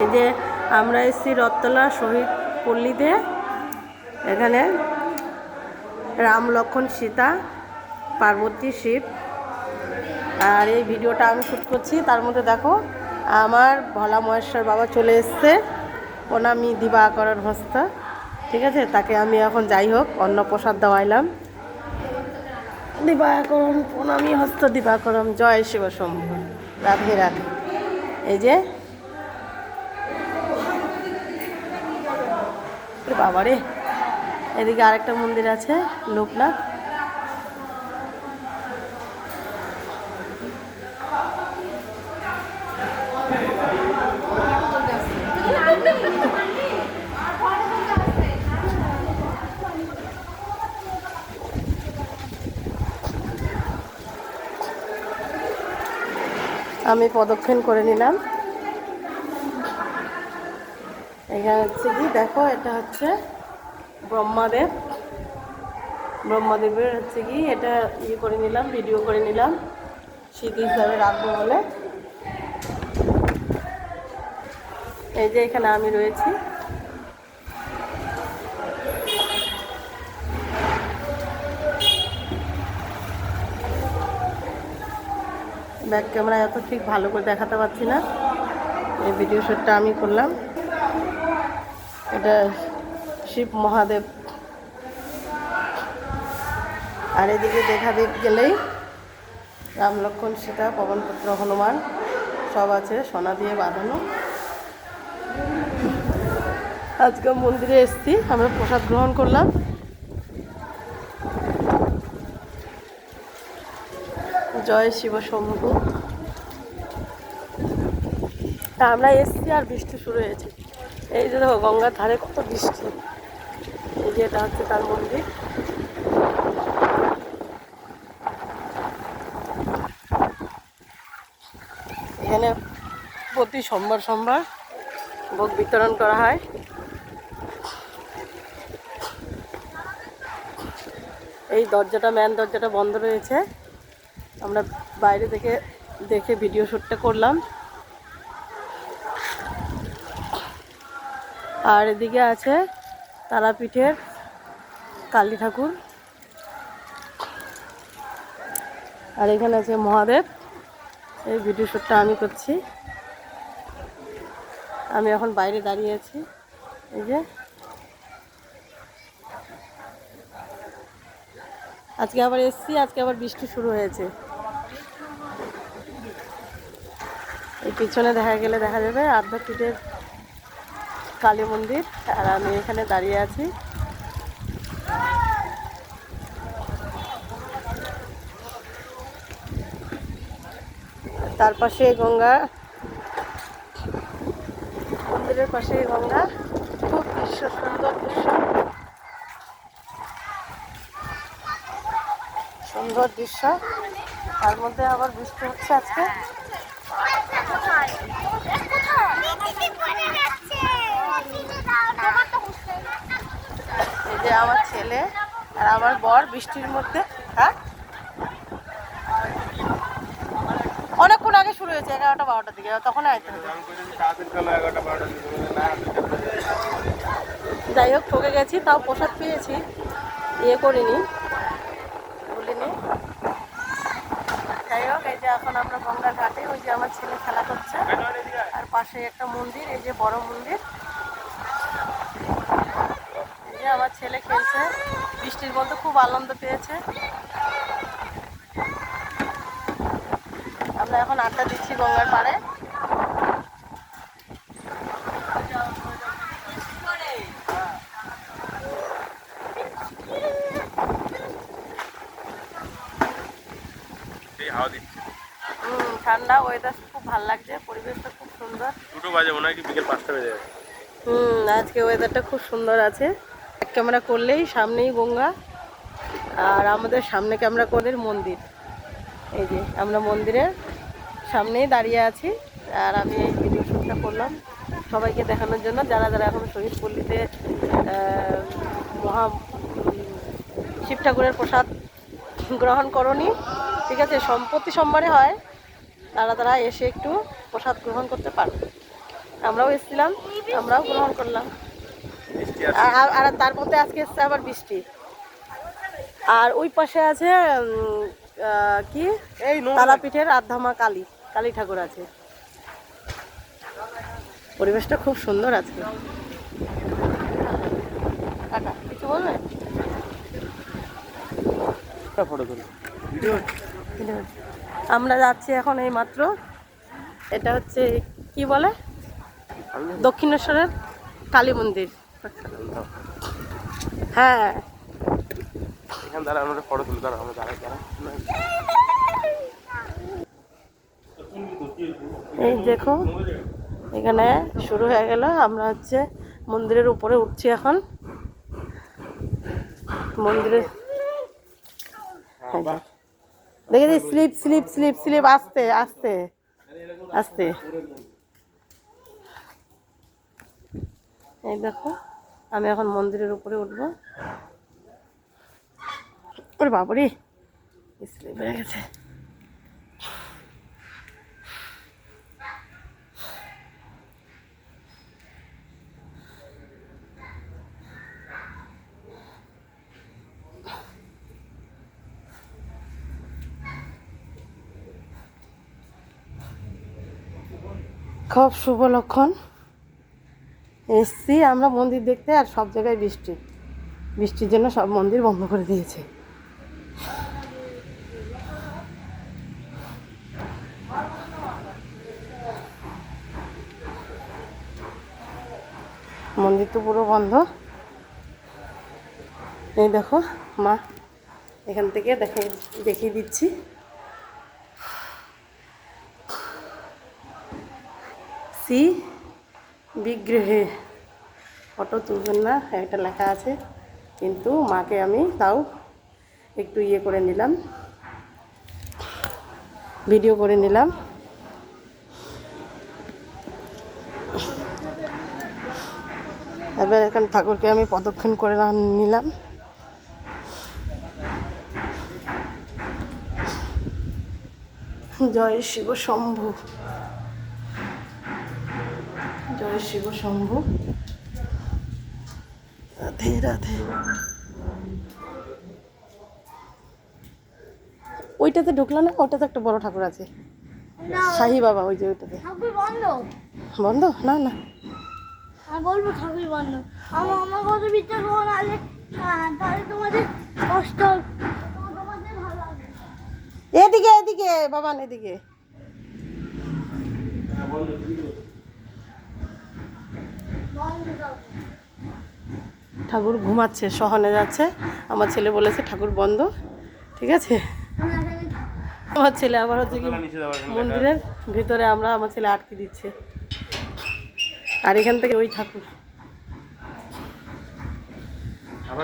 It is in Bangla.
এই যে আমরা এসেছি রথতলা শহীদ পল্লীতে। এখানে রাম লক্ষণ সীতা, পার্বতী শিব। আর এই ভিডিওটা আমি শ্যুট করছি, তার মধ্যে দেখো আমার ভোলা মহেশ্বর বাবা চলে এসছে। প্রণামী দিবাকরণ হস্ত। ঠিক আছে? তাকে আমি এখন যাই হোক, অন্ন প্রসাদ দেওয়াইলাম। দিবাকরণ প্রণামী হস্ত দিবাকরণ জয় শিব শম্ভু। রাধে রাধে। এই যে বাবা রে এদিকে আরেকটা মন্দির আছে লোকনাথ। আমি প্রদক্ষিণ করে নিলাম। এখানে হচ্ছে কি? দেখো, এটা হচ্ছে ব্রহ্মাদেব। ব্রহ্মাদেবের হচ্ছে কি? এটা ইয়ে করে নিলাম ভিডিও করে নিলাম। স্মৃতি হিসাবে রাখব বলে। এই যে এখানে আমি রয়েছি। ব্যাক ক্যামেরা এত ঠিক ভালো করে দেখাতে পারছি না। এই ভিডিও শ্যুটটা আমি করলাম। এটা শিব মহাদেব। আর এদিকে দেখা দেব গেলেই রাম লক্ষণ, সীতা, পবনপুত্র, হনুমান, সব আছে, সোনা দিয়ে বাঁধানো। আজকে মন্দিরে এসেছি, আমরা প্রসাদ গ্রহণ করলাম। জয় শিব শম্ভু। আমরা এসছি আর বৃষ্টি শুরু হয়েছে। এই যে দেখো, গঙ্গার ধারে কত বৃষ্টি। এই যে এটা হচ্ছে তার মন্দির। এখানে প্রতি সোমবার সোমবার ভোগ বিতরণ করা হয়। এই দরজাটা ম্যান দরজাটা বন্ধ রয়েছে। আমরা বাইরে থেকে দেখে ভিডিও শ্যুটটা করলাম। আর এদিকে আছে তারাপীঠের কালী ঠাকুর। আর এখানে আছে মহাদেব। এই ভিডিও শ্যুটটা আমি করছি। আমি এখন বাইরে দাঁড়িয়ে আছি। এই যে। আজকে আবার এসছি, আজকে আবার বৃষ্টি শুরু হয়েছে। এই পিছনে দেখা গেলে দেখা যাবে আদ্যাপীঠের কালী মন্দির, আর আমি এখানে দাঁড়িয়ে আছি। তার পাশে গঙ্গা। মন্দিরের পাশে গঙ্গা। খুব দৃশ্য সুন্দর দৃশ্য। সুন্দর দৃশ্য। তার মধ্যে আবার বৃষ্টি হচ্ছে আজকে। যে আমার ছেলে আর আমার বর বৃষ্টির মধ্যে হ্যাঁ? অনেকক্ষণ আগে শুরু হয়েছে এগারোটা বারোটার দিকে তখন আইতে হবে। যাই হোক, ঠকে গেছি, তাও প্রসাদ পেয়েছি। ইয়ে করিনি। বলিনি। যাই হোক, এই যে এখন আমরা গঙ্গার ঘাটে, ওই যে আমার ছেলে খেলা করছে। আর পাশে একটা মন্দির, এই যে বড় মন্দির। যে আমার ছেলে খেলছে। বৃষ্টির মধ্যে খুব আনন্দ পেয়েছে। আমরা এখন আড্ডা দিচ্ছি গঙ্গার পাড়ে। ঠান্ডা ওয়েদার খুব ভালো লাগছে পরিবেশটা খুব সুন্দর। দুটো বাজে মনে হয় কি বিকেল পাঁচটা বেজে যাবে হুম আজকে ওয়েদারটা খুব সুন্দর আছে। এক ক্যামেরা করলেই সামনেই গঙ্গা, আর আমাদের সামনে ক্যামেরা করলে মন্দির। এই যে, আমরা মন্দিরের সামনেই দাঁড়িয়ে আছি, আর আমি এই ভিডিও শ্যুটটা করলাম সবাইকে দেখানোর জন্য। যারা যারা এখন শহীদ পল্লীতে মহা শিব ঠাকুরের প্রসাদ গ্রহণ করনি, ঠিক আছে সম্পত্তি সোমবারে হয়, তারা তারা এসে একটু প্রসাদ গ্রহণ করতে পারবে। আমরাও এসেছিলাম, আমরাও গ্রহণ করলাম। আর- আর- তার মধ্যে আজকে এসছে আবার বৃষ্টি। আর ওই পাশে আছে কি? এই নো তারাপীঠের আধামা কালী কালী ঠাকুর আছে। পরিবেশটা খুব সুন্দর আছে কিছু বলবে? আমরা যাচ্ছি এখন এই মাত্র। এটা হচ্ছে কি বলে? দক্ষিণেশ্বরের কালী মন্দির। হ্যাঁ। এখানে দাঁড়া আমরা ফটো তুলো দাঁড়া আমরা দাঁড়াই দাঁড়া। এই দেখো এখানে শুরু হয়ে গেল। আমরা হচ্ছে মন্দিরের উপরে উঠছি এখন। মন্দিরে দেখে স্লিপ স্লিপ স্লিপ স্লিপ আস্তে আস্তে আস্তে। এই দেখো। আমি এখন মন্দিরের উপরে উঠবো। ওরে বাবরে গেছে। খুব শুভ লক্ষণ। এসছি আমরা মন্দির দেখতে আর সব জায়গায় বৃষ্টি। বৃষ্টির জন্য সব মন্দির বন্ধ করে দিয়েছে। মন্দির তো পুরো বন্ধ। এই দেখো, মা, এখান থেকে দেখে, দেখিয়ে দিচ্ছি। সি বিগ্রহে ফটো তুলবেন না, একটা লেখা আছে। কিন্তু মাকে আমি তাও একটু ইয়ে করে নিলাম, ভিডিও করে নিলাম। এবার এখানে ঠাকুরকে আমি প্রদক্ষিণ করে নিলাম। জয় শিব শম্ভু। জয় শিব শম্ভু। রাধে রাধে। ওইটাতে ঢুকলো না? ওটাতে একটা বড় ঠাকুর আছে। শাহি বাবা ওই যে ওইটাতে। বন্ধ। বন্ধ? না না। আমি বলব ঠাকুর বন্ধ। আমার আমার কথা বিচার করো নাহলে হ্যাঁ, তাহলে তোমাদের কষ্ট এদিকে এদিকে বাবান এদিকে। দাও। ঠাকুর ঘুমাচ্ছে সহনে যাচ্ছে। আমার ছেলে বলেছে ঠাকুর বন্ধ। ঠিক আছে? আমার ছেলে আবার হচ্ছে কি মন্দিরের ভিতরে আমরা আমার ছেলে আটকে দিচ্ছে। আর এখান থেকে ওই ঠাকুর।